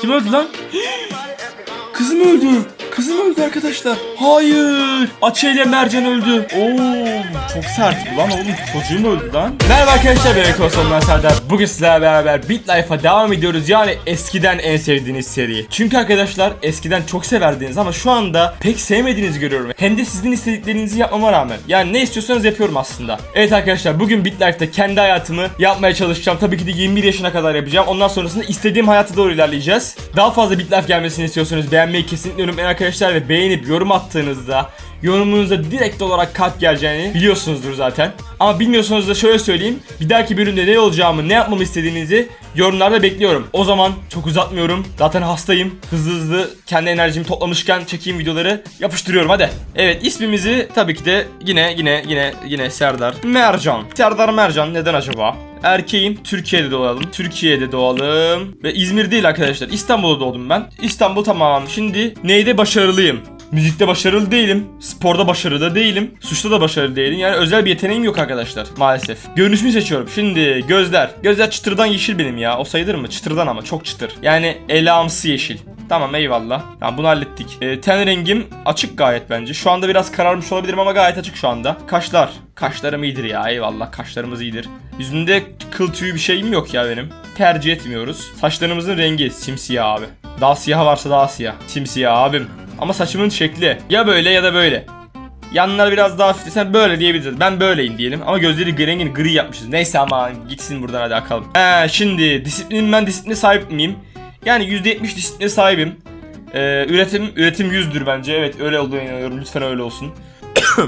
Kim öldü lan? Kızım öldü. Kızım öldü arkadaşlar. Hayır. Açı ile Mercan öldü. Oo, çok sert lan oğlum. Çocuğum öldü lan. Merhaba arkadaşlar ben Eko Sonlar Serdar. Bugün sizlerle beraber Beat Life'a devam ediyoruz. Yani eskiden en sevdiğiniz seri. Çünkü arkadaşlar eskiden çok severdiniz ama şu anda pek sevmediğinizi görüyorum. Hem de sizin istediklerinizi yapmama rağmen. Yani ne istiyorsanız yapıyorum aslında. Evet arkadaşlar bugün Beat Life'da kendi hayatımı yapmaya çalışacağım. Tabii ki de 21 yaşına kadar yapacağım. Ondan sonrasında istediğim hayata doğru ilerleyeceğiz. Daha fazla Beat Life gelmesini istiyorsanız beğenmeyi kesinlikle unutmayın arkadaşlar ve beğenip yorum attığınızda yorumunuza direkt olarak kalp geleceğini biliyorsunuzdur zaten. Ama bilmiyorsanız da şöyle söyleyeyim. Bir dahaki bölümde ne olacağımı, ne yapmamı istediğinizi yorumlarda bekliyorum. O zaman çok uzatmıyorum. Zaten hastayım. Hızlı hızlı kendi enerjimi toplamışken çekeyim videoları yapıştırıyorum hadi. Evet ismimizi tabii ki de yine yine yine yine Serdar Mercan. Serdar Mercan neden acaba? Erkeğim Türkiye'de doğalım. Türkiye'de doğalım. Ve İzmir değil arkadaşlar. İstanbul'da doğdum ben. İstanbul tamam. Şimdi neyde başarılıyım? Müzikte başarılı değilim. Sporda başarılı da değilim. Suçta da başarılı değilim. Yani özel bir yeteneğim yok arkadaşlar maalesef. Görünüşümü seçiyorum. Şimdi gözler. Gözler çıtırdan yeşil benim ya. O sayılır mı? Çıtırdan ama çok çıtır. Yani elamsı yeşil. Tamam eyvallah. Tamam bunu hallettik. Ee, ten rengim açık gayet bence. Şu anda biraz kararmış olabilirim ama gayet açık şu anda. Kaşlar. Kaşlarım iyidir ya eyvallah. Kaşlarımız iyidir. Yüzünde kıl tüyü bir şeyim yok ya benim. Tercih etmiyoruz. Saçlarımızın rengi simsiyah abi. Daha siyah varsa daha siyah. Simsiyah abim. Ama saçımın şekli ya böyle ya da böyle. Yanlar biraz daha hafif sen böyle diyebiliriz. Ben böyleyim diyelim ama gözleri rengini gri yapmışız. Neyse ama gitsin buradan hadi akalım. He şimdi disiplinim ben disipline sahip miyim? Yani %70 disipline sahibim. Ee, üretim üretim 100'dür bence. Evet öyle olduğuna inanıyorum. Lütfen öyle olsun.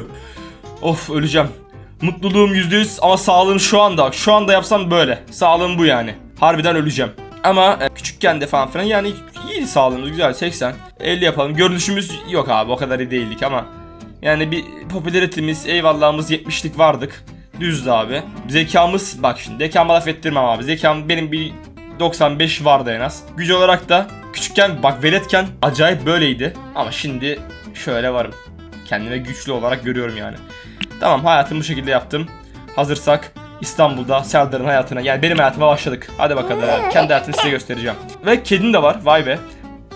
of öleceğim. Mutluluğum %100 ama sağlığım şu anda. Şu anda yapsam böyle. Sağlığım bu yani. Harbiden öleceğim. Ama e, küçükken de falan filan yani iyiydi sağlığımız güzel 80 50 yapalım. Görünüşümüz yok abi o kadar iyi değildik ama yani bir popülaritemiz eyvallahımız 70'lik vardık. Düzdü abi. Zekamız bak şimdi zekama laf ettirmem abi. Zekam benim bir 95 vardı en az. Güç olarak da küçükken bak veletken acayip böyleydi. Ama şimdi şöyle varım. Kendime güçlü olarak görüyorum yani. Tamam hayatımı bu şekilde yaptım. Hazırsak İstanbul'da Serdar'ın hayatına yani benim hayatıma başladık. Hadi bakalım. Kendi hayatımı size göstereceğim. Ve kedim de var. Vay be.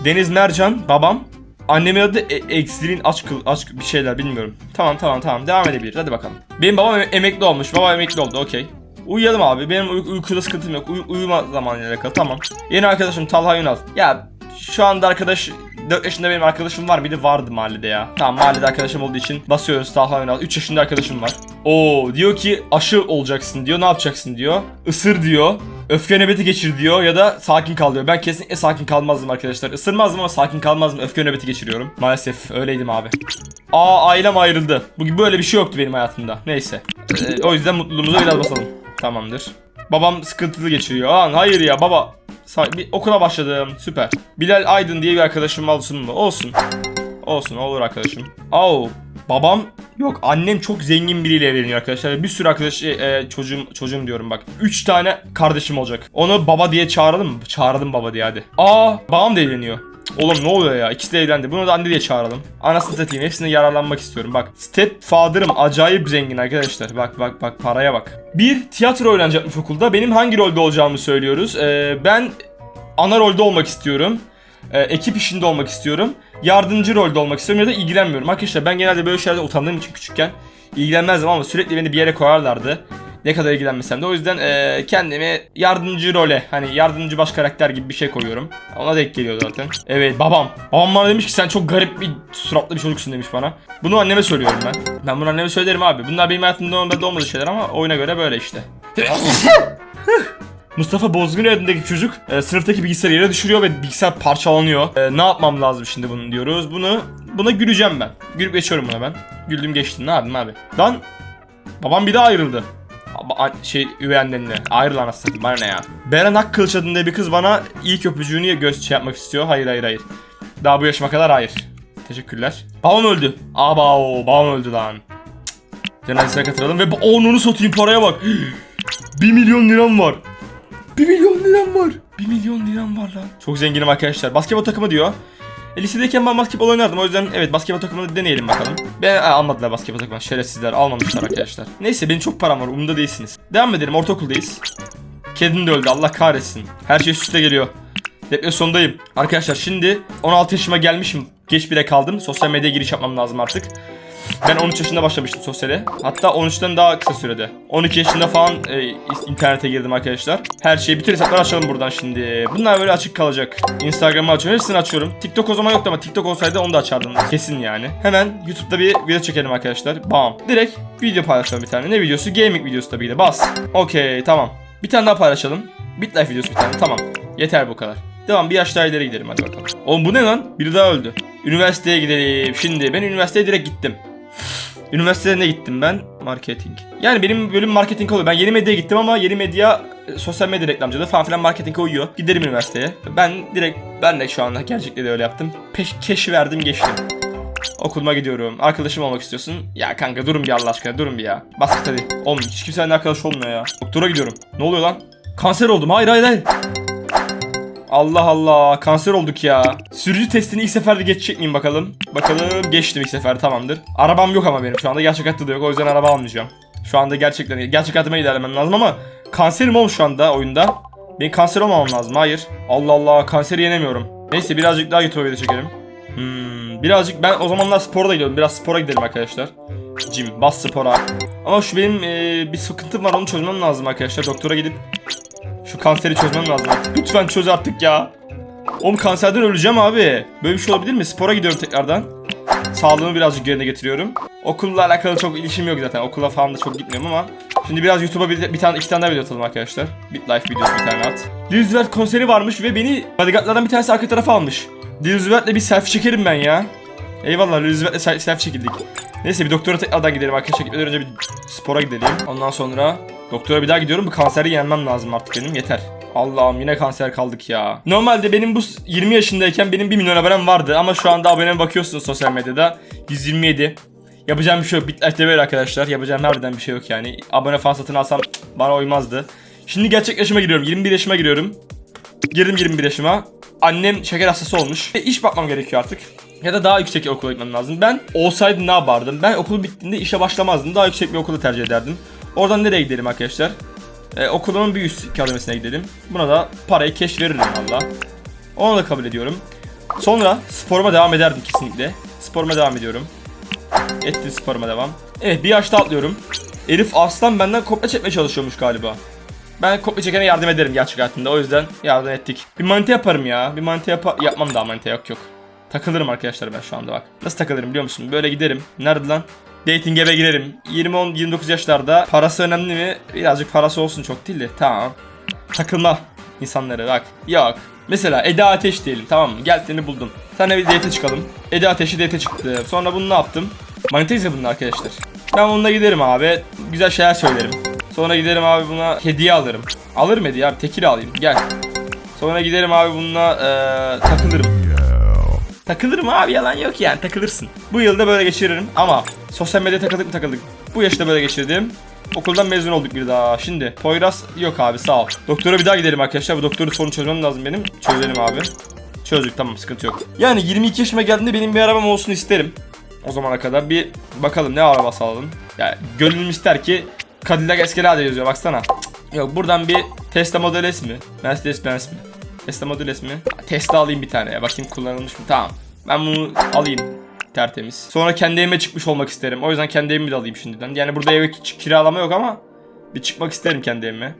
Deniz Mercan, babam. Annemin adı e- Eksilin aç aç bir şeyler bilmiyorum. Tamam tamam tamam devam edebiliriz hadi bakalım. Benim babam em- emekli olmuş. Baba emekli oldu okey. Uyuyalım abi. Benim uy- uykuda sıkıntım yok. Uy- uyuma zamanıyla alakalı. Tamam. Yeni arkadaşım Talha Yunal. Ya şu anda arkadaş 4 yaşında benim arkadaşım var mıydı? Vardı mahallede ya. Tamam mahallede arkadaşım olduğu için basıyoruz Talha Yunal. 3 yaşında arkadaşım var. Oo diyor ki aşı olacaksın diyor. Ne yapacaksın diyor. Isır diyor. Öfke nöbeti geçir diyor ya da sakin kal diyor. Ben kesinlikle sakin kalmazdım arkadaşlar. Isırmazdım ama sakin kalmazdım. Öfke nöbeti geçiriyorum. Maalesef öyleydim abi. Aa ailem ayrıldı. Bugün böyle bir şey yoktu benim hayatımda. Neyse. Ee, o yüzden mutluluğumuza biraz basalım. Tamamdır. Babam sıkıntılı geçiriyor. Aa hayır ya baba. Bir okula başladım. Süper. Bilal Aydın diye bir arkadaşım olsun mu? Olsun. Olsun olur arkadaşım. Oo babam yok annem çok zengin biriyle evleniyor arkadaşlar. Bir sürü arkadaş e, çocuğum çocuğum diyorum bak. 3 tane kardeşim olacak. Onu baba diye çağıralım mı? Çağıralım baba diye hadi. Aa babam da evleniyor. Oğlum ne oluyor ya? İkisi de evlendi. Bunu da anne diye çağıralım. Anasını satayım. Hepsine yararlanmak istiyorum. Bak. Stepfather'ım acayip zengin arkadaşlar. Bak bak bak paraya bak. Bir tiyatro oynanacakmış okulda. Benim hangi rolde olacağımı söylüyoruz. Ee, ben ana rolde olmak istiyorum. Ee, ekip işinde olmak istiyorum. Yardımcı rolde olmak istiyorum ya da ilgilenmiyorum. Arkadaşlar ben genelde böyle şeylerde utandığım için küçükken ilgilenmezdim ama sürekli beni bir yere koyarlardı. Ne kadar ilgilenmesem de o yüzden eee, kendimi yardımcı role hani yardımcı baş karakter gibi bir şey koyuyorum. Ona denk geliyor zaten. Evet babam. Babam bana demiş ki sen çok garip bir suratlı bir çocuksun demiş bana. Bunu anneme söylüyorum ben. Ben bunu anneme söylerim abi. Bunlar benim hayatımda olmadı olmadığı şeyler ama oyuna göre böyle işte. Mustafa Bozgun adındaki çocuk e, sınıftaki bilgisayarı yere düşürüyor ve bilgisayar parçalanıyor. E, ne yapmam lazım şimdi bunun diyoruz. Bunu buna güleceğim ben. Gülüp geçiyorum buna ben. Güldüm geçtim. Ne yapayım abi? Lan babam bir daha ayrıldı. Şey üvey annenle. Ayrıl anasını satayım, bana ne ya. Beren Akkılıç adında bir kız bana ilk öpücüğünü göz şey yapmak istiyor. Hayır hayır hayır. Daha bu yaşıma kadar hayır. Teşekkürler. Babam öldü. Aba o babam öldü lan. Cık. Cenazesine katıralım ve ba- onu satayım paraya bak. 1 milyon liram var. 1 milyon liram var. 1 milyon liram var lan. Çok zenginim arkadaşlar. Basketbol takımı diyor. E, lisedeyken ben basketbol oynardım. O yüzden evet basketbol takımını deneyelim bakalım. Ben ha, almadılar basketbol takımını. Şerefsizler almamışlar arkadaşlar. Neyse benim çok param var. Umurumda değilsiniz. Devam edelim. Ortaokuldayız. Kedim de öldü. Allah kahretsin. Her şey üst üste geliyor. Depresyondayım. Arkadaşlar şimdi 16 yaşıma gelmişim. Geç bile kaldım. Sosyal medyaya giriş yapmam lazım artık. Ben 13 yaşında başlamıştım sosyale. Hatta 13'ten daha kısa sürede. 12 yaşında falan e, internete girdim arkadaşlar. Her şeyi bütün hesapları açalım buradan şimdi. Bunlar böyle açık kalacak. Instagram'ı açıyorum. Hepsini açıyorum. TikTok o zaman yoktu ama TikTok olsaydı onu da açardım. Kesin yani. Hemen YouTube'da bir video çekelim arkadaşlar. Bam. Direkt video paylaşalım bir tane. Ne videosu? Gaming videosu tabii de. Bas. Okey tamam. Bir tane daha paylaşalım. BitLife videosu bir tane. Tamam. Yeter bu kadar. Devam bir yaş daha ileri gidelim hadi bakalım. Oğlum bu ne lan? Biri daha öldü. Üniversiteye gidelim. Şimdi ben üniversiteye direkt gittim. Üniversitede ne gittim ben? Marketing. Yani benim bölüm marketing oluyor. Ben yeni medyaya gittim ama yeni medya e, sosyal medya reklamcılığı falan filan marketinge uyuyor. Giderim üniversiteye. Ben direkt ben de şu anda gerçekten de öyle yaptım. Peş, keşi verdim geçtim. Okuluma gidiyorum. Arkadaşım olmak istiyorsun. Ya kanka durun bir Allah aşkına durun bir ya. Bas git hadi. Oğlum hiç kimsenin arkadaş olmuyor ya. Doktora gidiyorum. Ne oluyor lan? Kanser oldum. Hayır hayır hayır. Allah Allah kanser olduk ya. Sürücü testini ilk seferde geçecek miyim bakalım. Bakalım geçtim ilk sefer tamamdır. Arabam yok ama benim şu anda gerçek hayatta da yok o yüzden araba almayacağım. Şu anda gerçekten gerçek hayatıma ilerlemem lazım ama kanserim olmuş şu anda oyunda. Ben kanser olmamam lazım hayır. Allah Allah kanseri yenemiyorum. Neyse birazcık daha YouTube'a video çekelim. Hmm, birazcık ben o zamanlar spora da gidiyorum. Biraz spora gidelim arkadaşlar. Jim, bas spora. Ama şu benim eee, bir sıkıntım var onu çözmem lazım arkadaşlar. Doktora gidip şu kanseri çözmem lazım. Lütfen çöz artık ya. Oğlum kanserden öleceğim abi. Böyle bir şey olabilir mi? Spora gidiyorum tekrardan. Sağlığımı birazcık yerine getiriyorum. Okulla alakalı çok ilişkim yok zaten. Okula falan da çok gitmiyorum ama. Şimdi biraz YouTube'a bir, bir tane iki tane daha video atalım arkadaşlar. BitLife videosu bir tane at. Lil konseri varmış ve beni bodyguardlardan bir tanesi arka tarafa almış. Lil bir selfie çekerim ben ya. Eyvallah sel- selfie çekildik. Neyse bir doktora tekrardan gidelim arkadaşlar. Gitmeden önce bir spora gidelim. Ondan sonra doktora bir daha gidiyorum. Bu kanseri yenmem lazım artık benim. Yeter. Allah'ım yine kanser kaldık ya. Normalde benim bu 20 yaşındayken benim 1 milyon abonem vardı ama şu anda aboneme bakıyorsunuz sosyal medyada 127. Yapacağım bir şey yok. Bitlife'de böyle arkadaşlar. Yapacağım harbiden bir şey yok yani. Abone falan satın alsam bana uymazdı. Şimdi gerçek yaşıma giriyorum. 21 yaşıma giriyorum. Girdim 21 yaşıma. Annem şeker hastası olmuş. Ve iş bakmam gerekiyor artık. Ya da daha yüksek bir okula gitmem lazım. Ben olsaydı ne yapardım? Ben okul bittiğinde işe başlamazdım. Daha yüksek bir okulu tercih ederdim. Oradan nereye gidelim arkadaşlar? Ee, okulumun bir üst kademesine gidelim. Buna da parayı keş veririm valla. Onu da kabul ediyorum. Sonra sporuma devam ederdim kesinlikle. Sporuma devam ediyorum. Ettim sporuma devam. Evet bir yaşta atlıyorum. Elif Arslan benden kopya çekmeye çalışıyormuş galiba. Ben kopya çekene yardım ederim gerçek hayatında. O yüzden yardım ettik. Bir manita yaparım ya. Bir manita yapa yapmam daha manita yok yok. Takılırım arkadaşlar ben şu anda bak. Nasıl takılırım biliyor musun? Böyle giderim. Nerede lan? Dating eve girerim. 20-29 yaşlarda parası önemli mi? Birazcık parası olsun çok değil de. Tamam. Takılma insanları bak. Yok. Mesela Eda Ateş diyelim tamam mı? Gel seni buldum. Senle bir date çıkalım. Eda Ateş'i date çıktı. Sonra bunu ne yaptım? Manitayız ya bunun arkadaşlar. Ben bununla giderim abi. Güzel şeyler söylerim. Sonra giderim abi buna hediye alırım. Alırım hediye abi tekil alayım. Gel. Sonra giderim abi bununla eee, takılırım. Takılırım abi yalan yok yani takılırsın. Bu yılda böyle geçiririm ama sosyal medyaya takıldık mı takıldık. Bu yaşta böyle geçirdim. Okuldan mezun olduk bir daha. Şimdi Poyraz yok abi sağ ol. Doktora bir daha gidelim arkadaşlar. Bu doktorun sorunu çözmem lazım benim. Çözelim abi. Çözdük tamam sıkıntı yok. Yani 22 yaşıma geldiğinde benim bir arabam olsun isterim. O zamana kadar bir bakalım ne arabası alalım. Yani gönlüm ister ki Cadillac Escalade yazıyor baksana. Yok buradan bir Tesla Model S mi? Mercedes Benz mi? Tesla Model S mi? Alayım bir tane. Bakayım kullanılmış mı? Tamam. Ben bunu alayım. Tertemiz. Sonra kendi evime çıkmış olmak isterim. O yüzden kendi evimi de alayım şimdiden. Yani burada eve ki- kiralama yok ama bir çıkmak isterim kendi evime.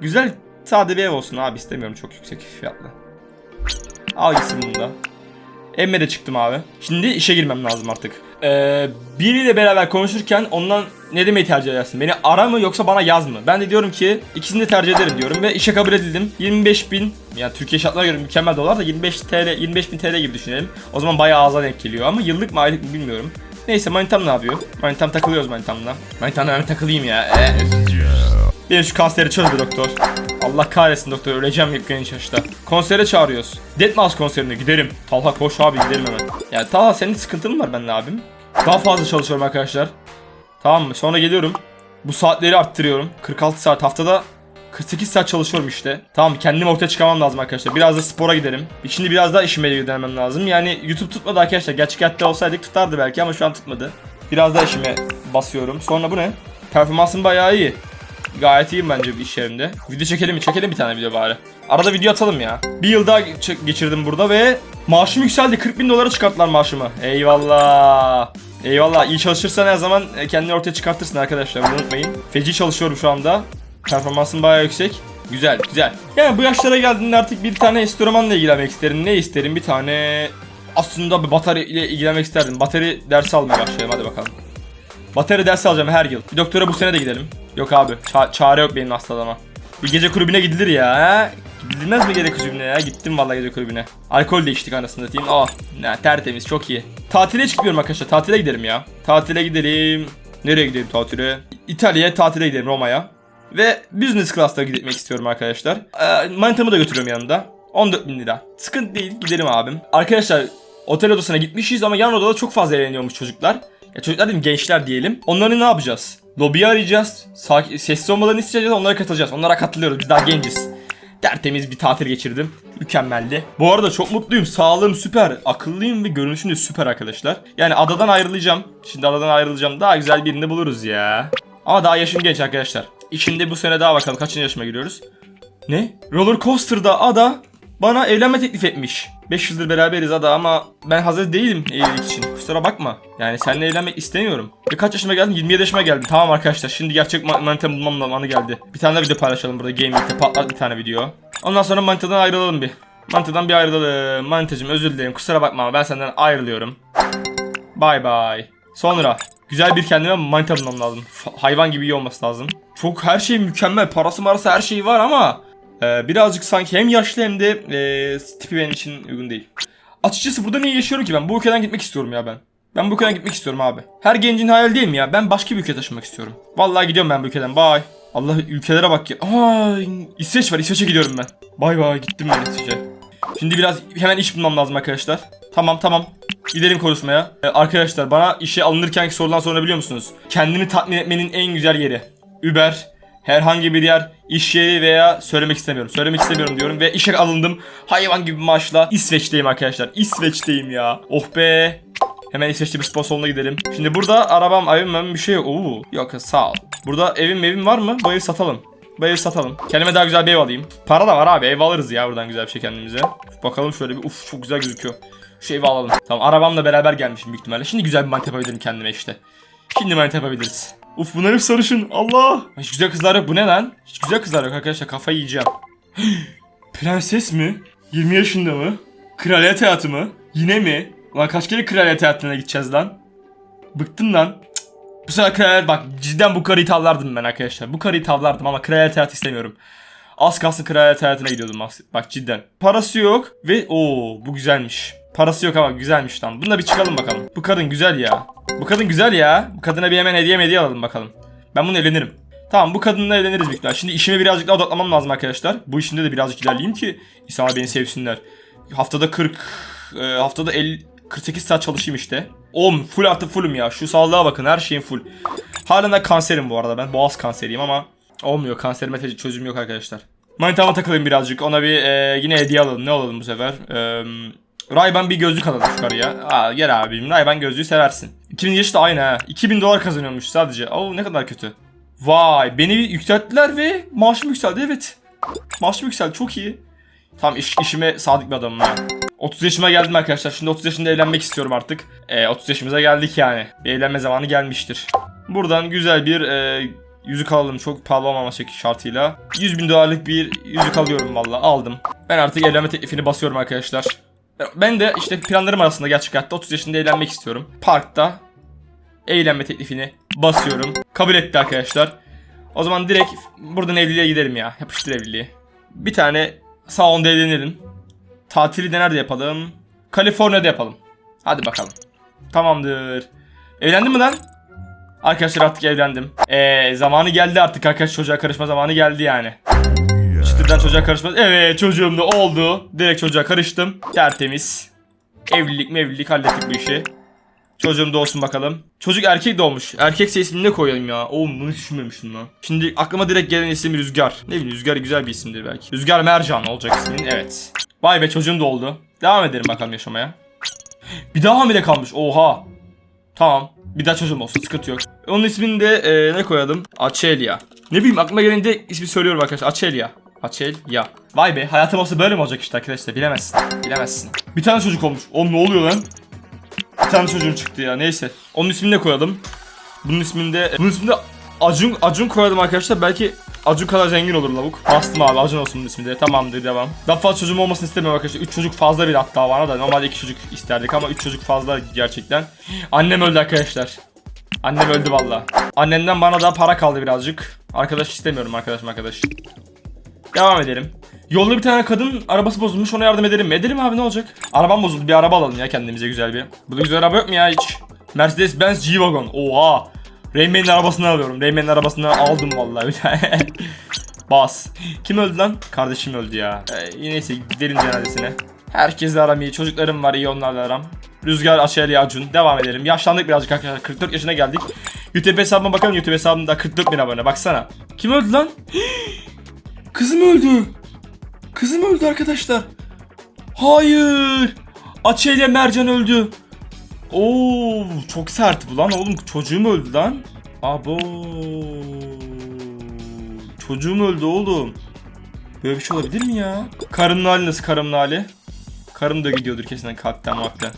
Güzel sade bir ev olsun abi istemiyorum çok yüksek fiyatlı. Al gitsin bunu da. Evime de çıktım abi. Şimdi işe girmem lazım artık. Ee, biriyle beraber konuşurken ondan ne demeyi tercih edersin? Beni ara mı yoksa bana yaz mı? Ben de diyorum ki ikisini de tercih ederim diyorum ve işe kabul edildim. 25 bin yani Türkiye şartlarına göre mükemmel dolar da 25 TL 25 bin TL gibi düşünelim. O zaman bayağı ağza denk geliyor ama yıllık mı aylık mı bilmiyorum. Neyse manitam ne yapıyor? Manitam takılıyoruz manitamla. Manitamla ben takılayım ya. Ee. Benim şu kanseri çöz be doktor. Allah kahretsin doktor öleceğim ilk genç yaşta. Konsere çağırıyoruz. Deadmau5 konserine giderim. Talha koş abi gidelim hemen. Ya Talha senin sıkıntın mı var benimle abim? Daha fazla çalışıyorum arkadaşlar. Tamam mı? Sonra geliyorum. Bu saatleri arttırıyorum. 46 saat haftada 48 saat çalışıyorum işte. Tamam kendim ortaya çıkamam lazım arkadaşlar. Biraz da spora giderim. Şimdi biraz daha işime yönelmem lazım. Yani YouTube tutmadı arkadaşlar. Gerçek hayatta olsaydık tutardı belki ama şu an tutmadı. Biraz daha işime basıyorum. Sonra bu ne? Performansım bayağı iyi. Gayet iyiyim bence bir iş yerimde. Video çekelim mi? Çekelim bir tane video bari. Arada video atalım ya. Bir yıl daha geçirdim burada ve maaşım yükseldi. 40 bin dolara çıkarttılar maaşımı. Eyvallah. Eyvallah. İyi çalışırsan her zaman e, kendini ortaya çıkartırsın arkadaşlar. Bunu unutmayın. Feci çalışıyorum şu anda. Performansım bayağı yüksek. Güzel, güzel. Yani bu yaşlara geldiğinde artık bir tane enstrümanla ilgilenmek isterim. Ne isterim? Bir tane aslında bir batarya ile ilgilenmek isterdim. Bateri dersi almaya başlayalım hadi bakalım. Bateri dersi alacağım her yıl. Bir doktora bu sene de gidelim. Yok abi, ça- çare yok benim hastalığıma. Bir gece kulübüne gidilir ya. ha? Gidilmez mi gece kulübüne ya? Gittim vallahi gece kulübüne. Alkol de içtik anasını satayım. Ah, ne tertemiz, çok iyi. Tatile çıkmıyorum arkadaşlar. Tatile gidelim ya. Tatile gidelim. Nereye gidelim tatile? İtalya'ya tatile gidelim Roma'ya. Ve business class'ta gitmek istiyorum arkadaşlar. Ee, manitamı da götürüyorum yanımda. 14 bin lira. Sıkıntı değil gidelim abim. Arkadaşlar otel odasına gitmişiz ama yan odada çok fazla eğleniyormuş çocuklar. Ya çocuklar değil gençler diyelim. Onları ne yapacağız? Lobiyi arayacağız. Sakin, sessiz olmalarını isteyeceğiz onlara katılacağız. Onlara katılıyoruz biz daha genciz. Tertemiz bir tatil geçirdim. Mükemmeldi. Bu arada çok mutluyum. Sağlığım süper. Akıllıyım ve görünüşüm de süper arkadaşlar. Yani adadan ayrılacağım. Şimdi adadan ayrılacağım. Daha güzel birini buluruz ya. Ama daha yaşım genç arkadaşlar. İçinde bu sene daha bakalım kaçıncı yaşıma giriyoruz. Ne? Roller Coaster'da Ada bana evlenme teklif etmiş. 5 yıldır beraberiz Ada ama ben hazır değilim evlilik için. Kusura bakma. Yani seninle evlenmek istemiyorum. Ve kaç yaşıma geldim? 27 yaşıma geldim. Tamam arkadaşlar şimdi gerçek ma- manita bulmam zamanı geldi. Bir tane daha video paylaşalım burada Gaming'de patlat bir tane video. Ondan sonra manitadan ayrılalım bir. Manitadan bir ayrılalım. Manitacım özür dilerim kusura bakma ama ben senden ayrılıyorum. Bye bye. Sonra güzel bir kendime manita bulmam lazım. Hayvan gibi iyi olması lazım. Çok her şey mükemmel. Parası marası her şeyi var ama e, birazcık sanki hem yaşlı hem de e, tipi benim için uygun değil. Açıkçası burada niye yaşıyorum ki ben? Bu ülkeden gitmek istiyorum ya ben. Ben bu ülkeden gitmek istiyorum abi. Her gencin hayali değil mi ya? Ben başka bir ülkeye taşınmak istiyorum. Vallahi gidiyorum ben bu ülkeden. Bye. Allah ülkelere bak ya. Aa, İsveç var. İsveç'e gidiyorum ben. Bay bay gittim ben İsveç'e. Şimdi biraz hemen iş bulmam lazım arkadaşlar. Tamam tamam. Gidelim konuşmaya. Ee, arkadaşlar bana işe alınırkenki sorulan sonra biliyor musunuz? Kendini tatmin etmenin en güzel yeri. Uber, herhangi bir yer, iş yeri veya söylemek istemiyorum. Söylemek istemiyorum diyorum ve işe alındım. Hayvan gibi maaşla İsveç'teyim arkadaşlar. İsveç'teyim ya. Oh be. Hemen İsveç'te bir spor salonuna gidelim. Şimdi burada arabam, evim, evim bir şey yok. Oo, yok sağ ol. Burada evim evim var mı? Bu evi satalım. Bu evi satalım. Kendime daha güzel bir ev alayım. Para da var abi. Ev alırız ya buradan güzel bir şey kendimize. Bakalım şöyle bir. Uf çok güzel gözüküyor. Şu evi alalım. Tamam arabamla beraber gelmişim büyük ihtimalle. Şimdi güzel bir manita yapabilirim kendime işte. Şimdi manita yapabiliriz. Uf bunlar hep sarışın. Allah. Hiç güzel kızlar yok. Bu ne lan? Hiç güzel kızlar yok arkadaşlar. Kafayı yiyeceğim. Prenses mi? 20 yaşında mı? Kraliyet hayatı mı? Yine mi? Lan kaç kere kraliyet hayatına gideceğiz lan? Bıktım lan. Cık. Bu sefer kraliyet bak cidden bu karıyı tavlardım ben arkadaşlar. Bu karıyı tavlardım ama kraliyet hayatı istemiyorum. Az kalsın kraliyet hayatına gidiyordum bak cidden. Parası yok ve o bu güzelmiş. Parası yok ama güzelmiş lan. Bununla bir çıkalım bakalım. Bu kadın güzel ya. Bu kadın güzel ya. Bu kadına bir hemen hediye hediye alalım bakalım. Ben bunu evlenirim. Tamam bu kadınla evleniriz büyük. Şimdi işime birazcık daha odaklamam lazım arkadaşlar. Bu işimde de birazcık ilerleyeyim ki insanlar beni sevsinler. Haftada 40 e, haftada 50 48 saat çalışayım işte. Om full artı fullüm ya. Şu sağlığa bakın her şeyim full. Halen de kanserim bu arada ben. Boğaz kanseriyim ama olmuyor. Kanserime çözüm yok arkadaşlar. Manitama takılayım birazcık. Ona bir e, yine hediye alalım. Ne alalım bu sefer? E, Ray-Ban bir gözlük alalım şu karıya. Aa, gel abicim Ray-Ban gözlüğü seversin. 2000 yaşı da aynı ha. 2000 dolar kazanıyormuş sadece. Oo ne kadar kötü. Vay beni yükselttiler ve maaşım yükseldi evet. Maaşım yükseldi çok iyi. Tamam iş, işime sadık bir adamım ha. 30 yaşıma geldim arkadaşlar. Şimdi 30 yaşında evlenmek istiyorum artık. Ee, 30 yaşımıza geldik yani. Bir evlenme zamanı gelmiştir. Buradan güzel bir e, yüzük alalım. Çok pahalı olmaması şartıyla. 100 bin dolarlık bir yüzük alıyorum valla. Aldım. Ben artık evlenme teklifini basıyorum arkadaşlar. Ben de işte planlarım arasında gerçek hayatta 30 yaşında evlenmek istiyorum. Parkta evlenme teklifini basıyorum. Kabul etti arkadaşlar. O zaman direkt buradan evliliğe gidelim ya. Yapıştır evliliği. Bir tane salonda evlenelim. Tatili de nerede yapalım? Kaliforniya'da yapalım. Hadi bakalım. Tamamdır. Evlendin mi lan? Arkadaşlar artık evlendim. Eee zamanı geldi artık arkadaş çocuğa karışma zamanı geldi yani. Çıtırdan çocuğa karışma. Evet çocuğum da oldu. Direkt çocuğa karıştım. Tertemiz. Evlilik mevlilik hallettik bu işi. Çocuğum da olsun bakalım. Çocuk erkek doğmuş. Erkekse ismini ne koyalım ya? Oğlum bunu düşünmemiştim lan. Şimdi aklıma direkt gelen isim Rüzgar. Ne bileyim Rüzgar güzel bir isimdir belki. Rüzgar Mercan olacak ismin. Evet. Vay be çocuğum da oldu. Devam edelim bakalım yaşamaya. Bir daha hamile kalmış. Oha. Tamam. Bir daha çocuğum olsun sıkıntı yok. Onun ismini de e, ne koyalım? Açelia. Ne bileyim aklıma gelince ismi söylüyorum arkadaşlar. Açelya. Açelya. Vay be hayatım olsa böyle mi olacak işte arkadaşlar bilemezsin. Bilemezsin. Bir tane çocuk olmuş. Oğlum ne oluyor lan? Bir tane çocuğum çıktı ya neyse. Onun ismini de koyalım. Bunun isminde bunun isminde Acun Acun koyalım arkadaşlar. Belki Acun kadar zengin olur lavuk. Bastım abi Acun olsun bunun ismi de. Tamamdır devam. Daha fazla çocuğum olmasını istemiyorum arkadaşlar. 3 çocuk fazla bir hatta bana da. Normalde 2 çocuk isterdik ama 3 çocuk fazla gerçekten. Annem öldü arkadaşlar. Annem öldü valla. Annemden bana da para kaldı birazcık. Arkadaş istemiyorum arkadaşım arkadaş. Devam edelim. Yolda bir tane kadın arabası bozulmuş ona yardım edelim mi? Edelim abi ne olacak? Arabam bozuldu bir araba alalım ya kendimize güzel bir. Burada güzel araba yok mu ya hiç? Mercedes Benz G-Wagon. Oha. Rayman'in arabasını alıyorum. Rayman'in arabasını aldım vallahi bir tane. Bas. Kim öldü lan? Kardeşim öldü ya. Ee, neyse gidelim cenazesine. Herkesle aram iyi. Çocuklarım var iyi onlarla aram. Rüzgar Aşeli Acun. Devam edelim. Yaşlandık birazcık arkadaşlar. 44 yaşına geldik. YouTube hesabıma bakalım. YouTube hesabımda 44 bin abone. Baksana. Kim öldü lan? Kızım öldü. Kızım öldü arkadaşlar. Hayır. Açe ile Mercan öldü. Oo çok sert bu lan oğlum çocuğum öldü lan. Abo. Çocuğum öldü oğlum. Böyle bir şey olabilir mi ya? Karının hali nasıl karımın hali? Karım da gidiyordur kesin kalpten makten.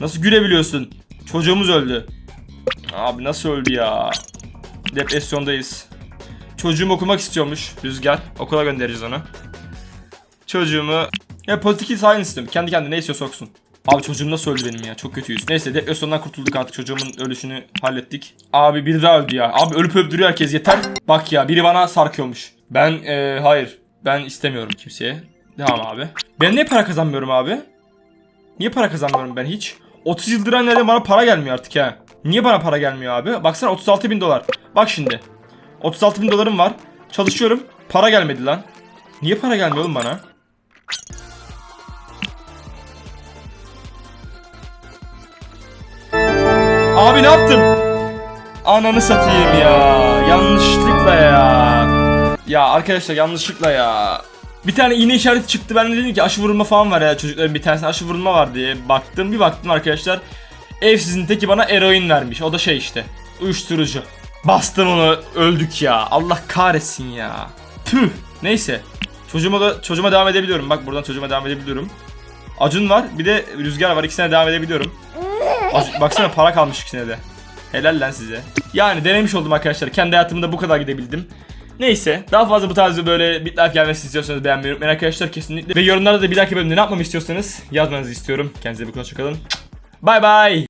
Nasıl gülebiliyorsun? Çocuğumuz öldü. Abi nasıl öldü ya? Depresyondayız. Çocuğum okumak istiyormuş Rüzgar. Okula göndereceğiz onu. Çocuğumu... Ya politik science istiyorum. Kendi kendine ne istiyorsa okusun. Abi çocuğum nasıl öldü benim ya? Çok kötüyüz. Neyse depresyondan kurtulduk artık. Çocuğumun ölüşünü hallettik. Abi biri daha öldü ya. Abi ölüp öldürüyor herkes yeter. Bak ya biri bana sarkıyormuş. Ben eee, hayır. Ben istemiyorum kimseye. Devam abi. Ben niye para kazanmıyorum abi? Niye para kazanmıyorum ben hiç? 30 yıldır nereden bana para gelmiyor artık ha. Niye bana para gelmiyor abi? Baksana 36 bin dolar. Bak şimdi. 36 bin dolarım var. Çalışıyorum. Para gelmedi lan. Niye para gelmiyor oğlum bana? Abi ne yaptım? Ananı satayım ya. Yanlışlıkla ya. Ya arkadaşlar yanlışlıkla ya. Bir tane iğne işareti çıktı. Ben de dedim ki aşı vurulma falan var ya çocukların bir tanesine aşı vurulma var diye baktım. Bir baktım arkadaşlar. Evsizin teki bana eroin vermiş. O da şey işte. Uyuşturucu. Bastım onu öldük ya. Allah kahretsin ya. Tüh. Neyse. Çocuğuma da çocuğuma devam edebiliyorum. Bak buradan çocuğuma devam edebiliyorum. Acun var. Bir de Rüzgar var. İkisine devam edebiliyorum. Ac- Baksana para kalmış ikisine de. Helal lan size. Yani denemiş oldum arkadaşlar. Kendi hayatımda bu kadar gidebildim. Neyse daha fazla bu tarzda böyle bitlife gelmesi istiyorsanız beğenmeyi unutmayın arkadaşlar kesinlikle. Ve yorumlarda da bir dahaki bölümde ne yapmamı istiyorsanız yazmanızı istiyorum. Kendinize bir hoşçakalın. Bay bay.